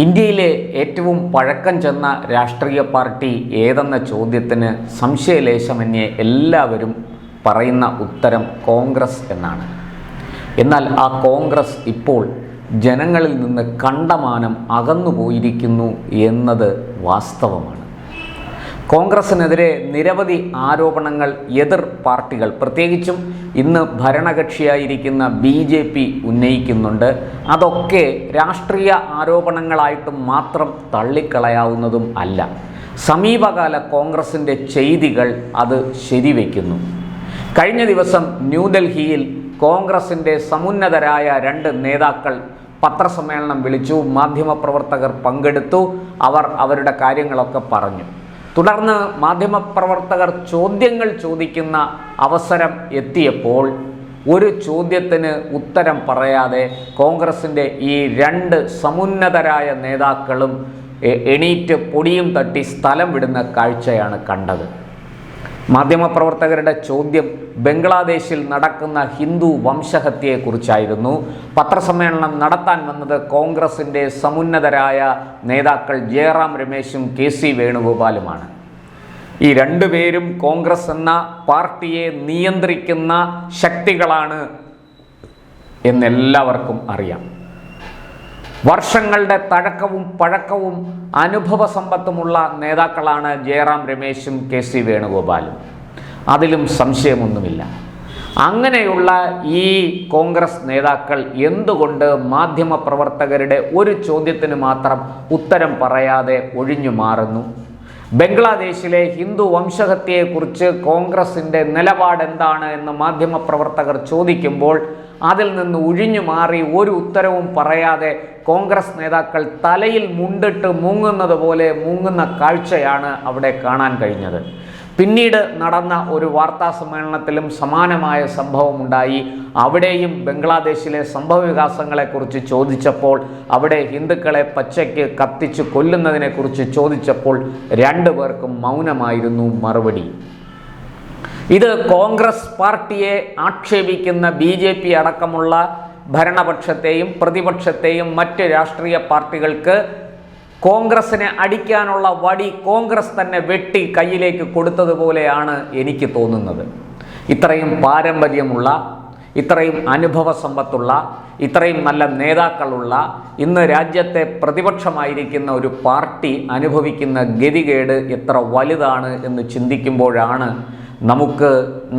ഇന്ത്യയിലെ ഏറ്റവും പഴക്കം ചെന്ന രാഷ്ട്രീയ പാർട്ടി ഏതെന്ന ചോദ്യത്തിന് സംശയലേശമന്യേ എല്ലാവരും പറയുന്ന ഉത്തരം കോൺഗ്രസ് എന്നാണ്. എന്നാൽ ആ കോൺഗ്രസ് ഇപ്പോൾ ജനങ്ങളിൽ നിന്ന് കണ്ടമാനം അകന്നുപോയിരിക്കുന്നു എന്നത് വാസ്തവമാണ്. കോൺഗ്രസിനെതിരെ നിരവധി ആരോപണങ്ങൾ എതിർ പാർട്ടികൾ. പ്രത്യേകിച്ചും ഇന്ന് ഭരണകക്ഷിയായിരിക്കുന്ന ബി ജെ പി ഉന്നയിക്കുന്നുണ്ട്. അതൊക്കെ രാഷ്ട്രീയ ആരോപണങ്ങളായിട്ട് മാത്രം തള്ളിക്കളയാവുന്നതും അല്ല. സമീപകാല കോൺഗ്രസിന്റെ ചെയ്തികൾ അത് ശരിവയ്ക്കുന്നു കഴിഞ്ഞ ദിവസം ന്യൂഡൽഹിയിൽ കോൺഗ്രസിന്റെ സമുന്നതരായ രണ്ട് നേതാക്കൾ പത്രസമ്മേളനം വിളിച്ചു മാധ്യമപ്രവർത്തകർ പങ്കെടുത്തു അവർ അവരുടെ കാര്യങ്ങളൊക്കെ പറഞ്ഞു. തുടർന്ന് മാധ്യമപ്രവർത്തകർ ചോദ്യങ്ങൾ ചോദിക്കുന്ന അവസരം എത്തിയപ്പോൾ ഒരു ചോദ്യത്തിന് ഉത്തരം പറയാതെ കോൺഗ്രസിന്റെ ഈ രണ്ട് സമുന്നതരായ നേതാക്കളും എണീറ്റ് പൊടിയും തട്ടി സ്ഥലം വിടുന്ന കാഴ്ചയാണ് കണ്ടത്. മാധ്യമപ്രവർത്തകരുടെ ചോദ്യം ബംഗ്ലാദേശിൽ നടക്കുന്ന ഹിന്ദു വംശഹത്യയെക്കുറിച്ചായിരുന്നു. പത്രസമ്മേളനം നടത്താൻ വന്നത് കോൺഗ്രസിന്റെ സമുന്നതരായ നേതാക്കൾ ജയറാം രമേശും കെ സി വേണുഗോപാലുമാണ്. ഈ രണ്ടുപേരും കോൺഗ്രസ് എന്ന പാർട്ടിയെ നിയന്ത്രിക്കുന്ന ശക്തികളാണ് എന്നെല്ലാവർക്കും അറിയാം. വർഷങ്ങളുടെ തഴക്കവും പഴക്കവും അനുഭവ സമ്പത്തുമുള്ള നേതാക്കളാണ് ജയറാം രമേശും കെ സി വേണുഗോപാലും. അതിലും സംശയമൊന്നുമില്ല. അങ്ങനെയുള്ള ഈ കോൺഗ്രസ് നേതാക്കൾ എന്തുകൊണ്ട് മാധ്യമപ്രവർത്തകരുടെ ഒരു ചോദ്യത്തിന് മാത്രം ഉത്തരം പറയാതെ ഒഴിഞ്ഞു മാറുന്നു ബംഗ്ലാദേശിലെ ഹിന്ദു വംശഹത്യയെക്കുറിച്ച് കോൺഗ്രസിന്റെ നിലപാട് എന്താണ് എന്ന് മാധ്യമപ്രവർത്തകർ ചോദിക്കുമ്പോൾ അതിൽ നിന്ന് ഒഴിഞ്ഞു മാറി ഒരു ഉത്തരവും പറയാതെ കോൺഗ്രസ് നേതാക്കൾ തലയിൽ മുണ്ടിട്ട് മുങ്ങുന്നത് പോലെ മുങ്ങുന്ന കാഴ്ചയാണ് അവിടെ കാണാൻ കഴിഞ്ഞത്. പിന്നീട് നടന്ന ഒരു വാർത്താ സമ്മേളനത്തിലും സമാനമായ സംഭവമുണ്ടായി. അവിടെയും ബംഗ്ലാദേശിലെ സംഭവ വികാസങ്ങളെക്കുറിച്ച് ചോദിച്ചപ്പോൾ അവിടെ ഹിന്ദുക്കളെ പച്ചയ്ക്ക് കത്തിച്ച് കൊല്ലുന്നതിനെക്കുറിച്ച് ചോദിച്ചപ്പോൾ രണ്ടു പേർക്കും മൗനമായിരുന്നു മറുപടി. ഇത് കോൺഗ്രസ് പാർട്ടിയെ ആക്ഷേപിക്കുന്ന ബി ജെ പി അടക്കമുള്ള ഭരണപക്ഷത്തെയും പ്രതിപക്ഷത്തെയും മറ്റ് രാഷ്ട്രീയ പാർട്ടികൾക്ക് കോൺഗ്രസിനെ അടിക്കാനുള്ള വടി കോൺഗ്രസ് തന്നെ വെട്ടി കയ്യിലേക്ക് കൊടുത്തതുപോലെയാണ് എനിക്ക് തോന്നുന്നത്. ഇത്രയും പാരമ്പര്യമുള്ള ഇത്രയും അനുഭവ സമ്പത്തുള്ള ഇത്രയും നല്ല നേതാക്കളുള്ള ഇന്ന് രാജ്യത്തെ പ്രതിപക്ഷമായിരിക്കുന്ന ഒരു പാർട്ടി അനുഭവിക്കുന്ന ഗതികേട് എത്ര വലുതാണ് എന്ന് ചിന്തിക്കുമ്പോഴാണ് നമുക്ക്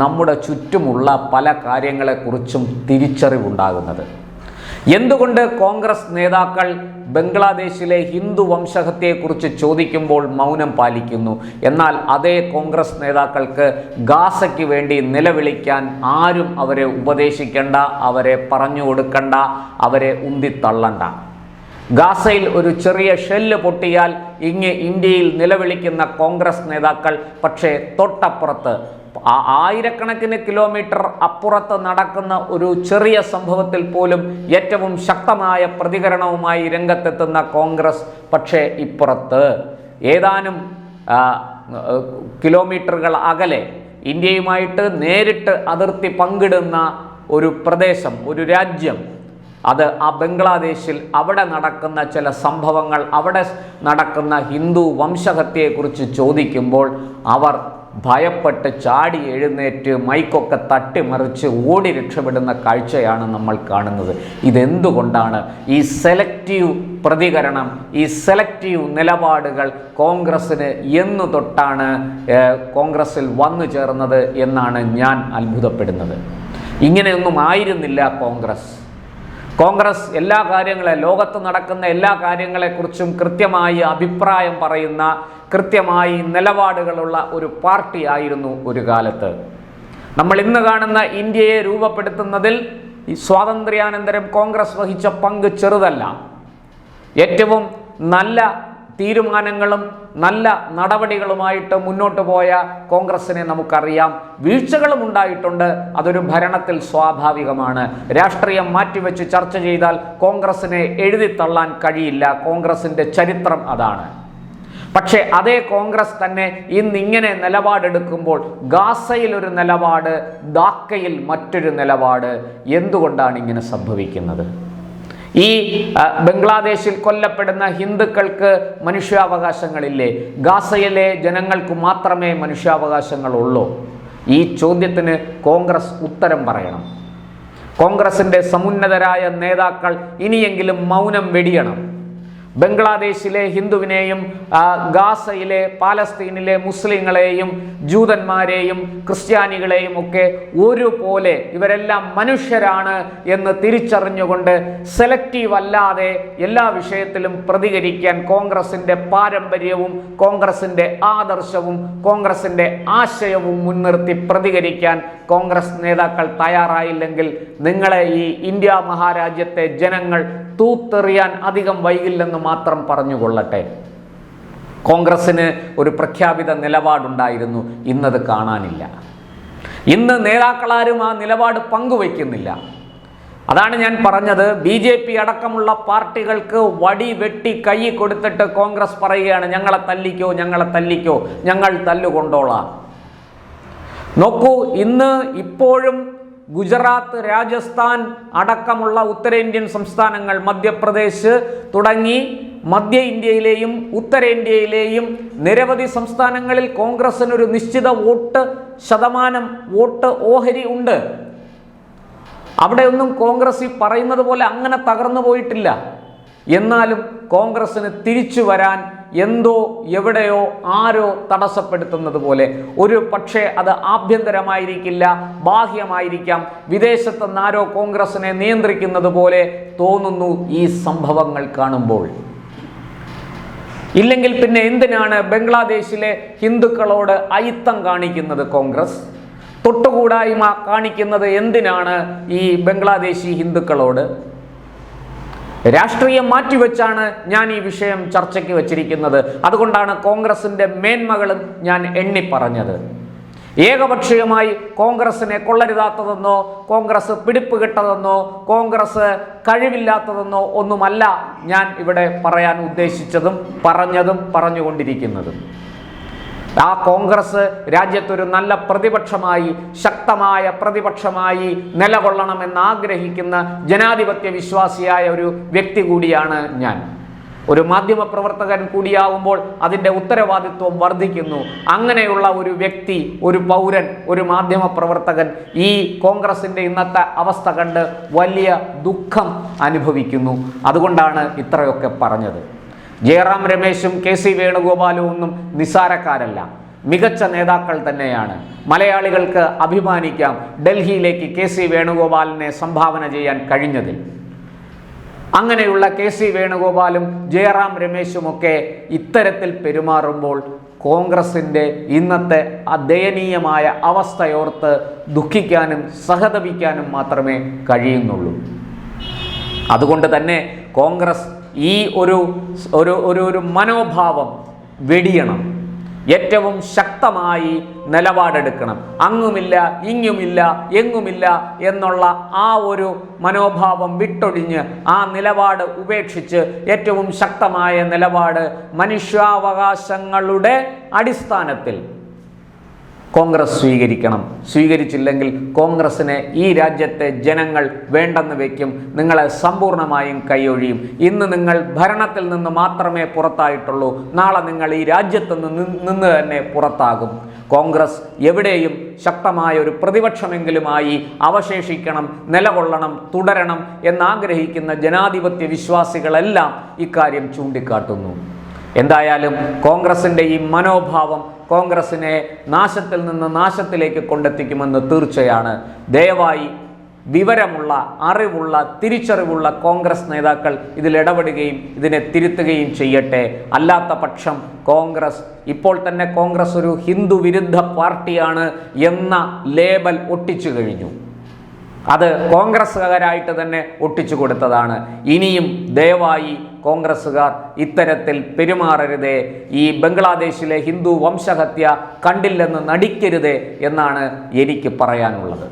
നമ്മുടെ ചുറ്റുമുള്ള പല കാര്യങ്ങളെക്കുറിച്ചും തിരിച്ചറിവുണ്ടാകുന്നത്. എന്തുകൊണ്ട് കോൺഗ്രസ് നേതാക്കൾ ബംഗ്ലാദേശിലെ ഹിന്ദു വംശഹത്യയെക്കുറിച്ച് ചോദിക്കുമ്പോൾ മൗനം പാലിക്കുന്നു? എന്നാൽ അതേ കോൺഗ്രസ് നേതാക്കൾക്ക് ഗാസയ്ക്ക് വേണ്ടി നിലവിളിക്കാൻ ആരും അവരെ ഉപദേശിക്കേണ്ട അവരെ പറഞ്ഞു കൊടുക്കണ്ട അവരെ ഉന്തിത്തള്ളണ്ട. ഗാസയിൽ ഒരു ചെറിയ ഷെല്ല് പൊട്ടിയാൽ ഇങ്ങ് ഇന്ത്യയിൽ നിലവിളിക്കുന്ന കോൺഗ്രസ് നേതാക്കൾ പക്ഷേ തൊട്ടപ്പുറത്ത് ആ- ആയിരക്കണക്കിന് കിലോമീറ്റർ അപ്പുറത്ത് നടക്കുന്ന ഒരു ചെറിയ സംഭവത്തിൽ പോലും ഏറ്റവും ശക്തമായ പ്രതികരണവുമായി രംഗത്തെത്തുന്ന കോൺഗ്രസ് പക്ഷേ ഇപ്പുറത്ത്. ഏതാനും കിലോമീറ്ററുകൾ അകലെ ഇന്ത്യയുമായിട്ട് നേരിട്ട് അതിർത്തി പങ്കിടുന്ന ഒരു പ്രദേശം ഒരു രാജ്യം. അത് ആ ബംഗ്ലാദേശിൽ അവിടെ നടക്കുന്ന ചില സംഭവങ്ങൾ അവിടെ നടക്കുന്ന ഹിന്ദു വംശഹത്യയെക്കുറിച്ച് ചോദിക്കുമ്പോൾ അവർ ഭയപ്പെട്ട് ചാടി എഴുന്നേറ്റ് മൈക്കൊക്കെ തട്ടിമറിച്ച് ഓടി രക്ഷപ്പെടുന്ന കാഴ്ചയാണ് നമ്മൾ കാണുന്നത്. ഇതെന്തുകൊണ്ടാണ് ഈ സെലക്റ്റീവ് പ്രതികരണം ഈ സെലക്റ്റീവ് നിലപാടുകൾ കോൺഗ്രസ്സിന് എന്നു തൊട്ടാണ് കോൺഗ്രസ്സിൽ വന്നു ചേർന്നത് എന്നാണ് ഞാൻ അത്ഭുതപ്പെടുന്നത്. ഇങ്ങനെയൊന്നും ആയിരുന്നില്ല കോൺഗ്രസ്. കോൺഗ്രസ് എല്ലാ കാര്യങ്ങളെ ലോകത്ത് നടക്കുന്ന എല്ലാ കാര്യങ്ങളെക്കുറിച്ചും കൃത്യമായി അഭിപ്രായം പറയുന്ന കൃത്യമായി നിലപാടുകളുള്ള ഒരു പാർട്ടി ആയിരുന്നു ഒരു കാലത്ത്. നമ്മൾ ഇന്ന് കാണുന്ന ഇന്ത്യയെ രൂപപ്പെടുത്തുന്നതിൽ ഈ സ്വാതന്ത്ര്യാനന്തരം കോൺഗ്രസ് വഹിച്ച പങ്ക് ചെറുതല്ല. ഏറ്റവും നല്ല തീരുമാനങ്ങളും നല്ല നടപടികളുമായിട്ട് മുന്നോട്ട് പോയ കോൺഗ്രസിനെ നമുക്കറിയാം. വീഴ്ചകളും ഉണ്ടായിട്ടുണ്ട്. അതൊരു ഭരണത്തിൽ സ്വാഭാവികമാണ്. രാഷ്ട്രീയം മാറ്റിവെച്ച് ചർച്ച ചെയ്താൽ കോൺഗ്രസിനെ എഴുതിത്തള്ളാൻ കഴിയില്ല. കോൺഗ്രസിന്റെ ചരിത്രം അതാണ്. പക്ഷേ അതേ കോൺഗ്രസ് തന്നെ ഇന്ന് ഇങ്ങനെ നിലപാടെടുക്കുമ്പോൾ ഗാസയിൽ ഒരു നിലപാട് ധാക്കയിൽ മറ്റൊരു നിലപാട്. എന്തുകൊണ്ടാണ് ഇങ്ങനെ സംഭവിക്കുന്നത്? ഈ ബംഗ്ലാദേശിൽ കൊല്ലപ്പെടുന്ന ഹിന്ദുക്കൾക്ക് മനുഷ്യാവകാശങ്ങളില്ലേ? ഗാസയിലെ ജനങ്ങൾക്ക് മാത്രമേ മനുഷ്യാവകാശങ്ങളുള്ളൂ. ഈ ചോദ്യത്തിന് കോൺഗ്രസ് ഉത്തരം പറയണം. കോൺഗ്രസിന്റെ സമുന്നതരായ നേതാക്കൾ ഇനിയെങ്കിലും മൗനം വെടിയണം. ബംഗ്ലാദേശിലെ ഹിന്ദുവിനെയും ഗാസയിലെ പാലസ്തീനിലെ മുസ്ലിങ്ങളെയും ജൂതന്മാരെയും ക്രിസ്ത്യാനികളെയും ഒക്കെ ഒരുപോലെ ഇവരെല്ലാം മനുഷ്യരാണ് എന്ന് തിരിച്ചറിഞ്ഞുകൊണ്ട് സെലക്റ്റീവ് അല്ലാതെ എല്ലാ വിഷയത്തിലും പ്രതികരിക്കാൻ കോൺഗ്രസിന്റെ പാരമ്പര്യവും കോൺഗ്രസിന്റെ ആദർശവും കോൺഗ്രസിന്റെ ആശയവും മുൻനിർത്തി പ്രതികരിക്കാൻ കോൺഗ്രസ് നേതാക്കൾ തയ്യാറായില്ലെങ്കിൽ നിങ്ങളെ ഈ ഇന്ത്യ മഹാരാജ്യത്തെ ജനങ്ങൾ തൂത്തെറിയാൻ അധികം വൈകില്ലെന്ന് മാത്രം പറഞ്ഞുകൊള്ളട്ടെ. കോൺഗ്രസ്സിന് ഒരു പ്രഖ്യാപിത നിലപാടുണ്ടായിരുന്നു. ഇന്നത് കാണാനില്ല. ഇന്ന് നേതാക്കളാരും ആ നിലപാട് പങ്കുവയ്ക്കുന്നില്ല. അതാണ് ഞാൻ പറഞ്ഞത്. ബി ജെ പി അടക്കമുള്ള പാർട്ടികൾക്ക് വടി വെട്ടി കൈ കൊടുത്തിട്ട് കോൺഗ്രസ് പറയുകയാണ് ഞങ്ങളെ തല്ലിക്കോ ഞങ്ങളെ തല്ലിക്കോ ഞങ്ങൾ തല്ലുകൊണ്ടോളാം. നോക്കൂ ഇന്ന് ഇപ്പോഴും ഗുജറാത്ത് രാജസ്ഥാൻ അടക്കമുള്ള ഉത്തരേന്ത്യൻ സംസ്ഥാനങ്ങൾ മധ്യപ്രദേശ് തുടങ്ങി മധ്യ ഇന്ത്യയിലെയും ഉത്തരേന്ത്യയിലെയും നിരവധി സംസ്ഥാനങ്ങളിൽ കോൺഗ്രസിന് ഒരു നിശ്ചിത വോട്ട് ശതമാനം വോട്ട് ഓഹരി ഉണ്ട്. അവിടെ ഒന്നും കോൺഗ്രസ് ഈ പറയുന്നത് പോലെ അങ്ങനെ തകർന്നു പോയിട്ടില്ല. എന്നാലും കോൺഗ്രസിന് തിരിച്ചു വരാൻ എന്തോ എവിടെയോ ആരോ തടസ്സപ്പെടുത്തുന്നത് പോലെ. ഒരു പക്ഷേ അത് ആഭ്യന്തരമായിരിക്കില്ല ബാഹ്യമായിരിക്കാം. വിദേശത്ത് നിന്നാരോ കോൺഗ്രസിനെ നിയന്ത്രിക്കുന്നത് പോലെ തോന്നുന്നു ഈ സംഭവങ്ങൾ കാണുമ്പോൾ. ഇല്ലെങ്കിൽ പിന്നെ എന്തിനാണ് ബംഗ്ലാദേശിലെ ഹിന്ദുക്കളോട് അയിത്തം കാണിക്കുന്നത് കോൺഗ്രസ്? തൊട്ടുകൂടായ്മ കാണിക്കുന്നത് എന്തിനാണ് ഈ ബംഗ്ലാദേശി ഹിന്ദുക്കളോട്? രാഷ്ട്രീയം മാറ്റിവെച്ചാണ് ഞാൻ ഈ വിഷയം ചർച്ചയ്ക്ക് വച്ചിരിക്കുന്നത്. അതുകൊണ്ടാണ് കോൺഗ്രസിന്റെ മേന്മകളും ഞാൻ എണ്ണി പറഞ്ഞത് ഏകപക്ഷീയമായി കോൺഗ്രസിനെ കൊള്ളരുതാത്തതെന്നോ കോൺഗ്രസ് പിടിപ്പ് കിട്ടതെന്നോ കോൺഗ്രസ് കഴിവില്ലാത്തതെന്നോ ഒന്നുമല്ല ഞാൻ ഇവിടെ പറയാൻ ഉദ്ദേശിച്ചതും പറഞ്ഞതും പറഞ്ഞുകൊണ്ടിരിക്കുന്നതും. ആ കോൺഗ്രസ് രാജ്യത്തൊരു നല്ല പ്രതിപക്ഷമായി ശക്തമായ പ്രതിപക്ഷമായി നിലകൊള്ളണമെന്ന് ആഗ്രഹിക്കുന്ന ജനാധിപത്യ വിശ്വാസിയായ ഒരു വ്യക്തി കൂടിയാണ് ഞാൻ. ഒരു മാധ്യമ പ്രവർത്തകൻ കൂടിയാവുമ്പോൾ അതിന്റെ ഉത്തരവാദിത്വം വർദ്ധിക്കുന്നു. അങ്ങനെയുള്ള ഒരു വ്യക്തി ഒരു പൗരൻ ഒരു മാധ്യമ പ്രവർത്തകൻ ഈ കോൺഗ്രസിന്റെ ഇന്നത്തെ അവസ്ഥ കണ്ട് വലിയ ദുഃഖം അനുഭവിക്കുന്നു. അതുകൊണ്ടാണ് ഇത്രയൊക്കെ പറഞ്ഞത്. ജയറാം രമേശും കെ സി വേണുഗോപാലും ഒന്നും നിസ്സാരക്കാരല്ല. മികച്ച നേതാക്കൾ തന്നെയാണ്. മലയാളികൾക്ക് അഭിമാനിക്കാം ഡൽഹിയിലേക്ക് കെ സി വേണുഗോപാലിനെ സംഭാവന ചെയ്യാൻ കഴിഞ്ഞതിൽ. അങ്ങനെയുള്ള കെ സി വേണുഗോപാലും ജയറാം രമേശുമൊക്കെ ഇത്തരത്തിൽ പെരുമാറുമ്പോൾ കോൺഗ്രസിന്റെ ഇന്നത്തെ അദയനീയമായ അവസ്ഥയോർത്ത് ദുഃഖിക്കാനും സഹതപിക്കാനും മാത്രമേ കഴിയുന്നുള്ളൂ. അതുകൊണ്ട് തന്നെ കോൺഗ്രസ് ഈ ഒരു ഒരു ഒരു ഒരു മനോഭാവം വെടിയണം. ഏറ്റവും ശക്തമായി നിലപാടെടുക്കണം. അങ്ങുമില്ല ഇങ്ങുമില്ല എങ്ങുമില്ല എന്നുള്ള ആ ഒരു മനോഭാവം വിട്ടൊഴിഞ്ഞ് ആ നിലപാട് ഉപേക്ഷിച്ച് ഏറ്റവും ശക്തമായ നിലപാട് മനുഷ്യാവകാശങ്ങളുടെ അടിസ്ഥാനത്തിൽ കോൺഗ്രസ് സ്വീകരിക്കണം. സ്വീകരിച്ചില്ലെങ്കിൽ കോൺഗ്രസ്സിനെ ഈ രാജ്യത്തെ ജനങ്ങൾ വേണ്ടെന്ന് വയ്ക്കും നിങ്ങളെ സമ്പൂർണമായും കൈയൊഴിയും. ഇന്ന് നിങ്ങൾ ഭരണത്തിൽ നിന്ന് മാത്രമേ പുറത്തായിട്ടുള്ളൂ. നാളെ നിങ്ങൾ ഈ രാജ്യത്ത് നിന്ന് തന്നെ പുറത്താകും. കോൺഗ്രസ് എവിടെയും ശക്തമായ ഒരു പ്രതിപക്ഷമെങ്കിലുമായി അവശേഷിക്കണം നിലകൊള്ളണം തുടരണം എന്നാഗ്രഹിക്കുന്ന ജനാധിപത്യ വിശ്വാസികളെല്ലാം ഇക്കാര്യം ചൂണ്ടിക്കാട്ടുന്നു. എന്തായാലും കോൺഗ്രസിന്റെ ഈ മനോഭാവം കോൺഗ്രസിനെ നാശത്തിൽ നിന്ന് നാശത്തിലേക്ക് കൊണ്ടെത്തിക്കുമെന്ന് തീർച്ചയാണ്. ദയവായി വിവരമുള്ള അറിവുള്ള തിരിച്ചറിവുള്ള കോൺഗ്രസ് നേതാക്കൾ ഇതിൽ ഇടപെടുകയും ഇതിനെ തിരുത്തുകയും ചെയ്യട്ടെ. അല്ലാത്ത പക്ഷം കോൺഗ്രസ് ഇപ്പോൾ തന്നെ കോൺഗ്രസ് ഒരു ഹിന്ദു വിരുദ്ധ പാർട്ടിയാണ് എന്ന ലേബൽ ഒട്ടിച്ചു കഴിഞ്ഞു. അത് കോൺഗ്രസ്സുകാരായിട്ട് തന്നെ ഒട്ടിച്ചു കൊടുത്തതാണ്. ഇനിയും ദയവായി കോൺഗ്രസ്സുകാർ ഇത്തരത്തിൽ പെരുമാറരുതേ. ഈ ബംഗ്ലാദേശിലെ ഹിന്ദു വംശഹത്യ കണ്ടില്ലെന്ന് നടിക്കരുതേ എന്നാണ് എനിക്ക് പറയാനുള്ളത്.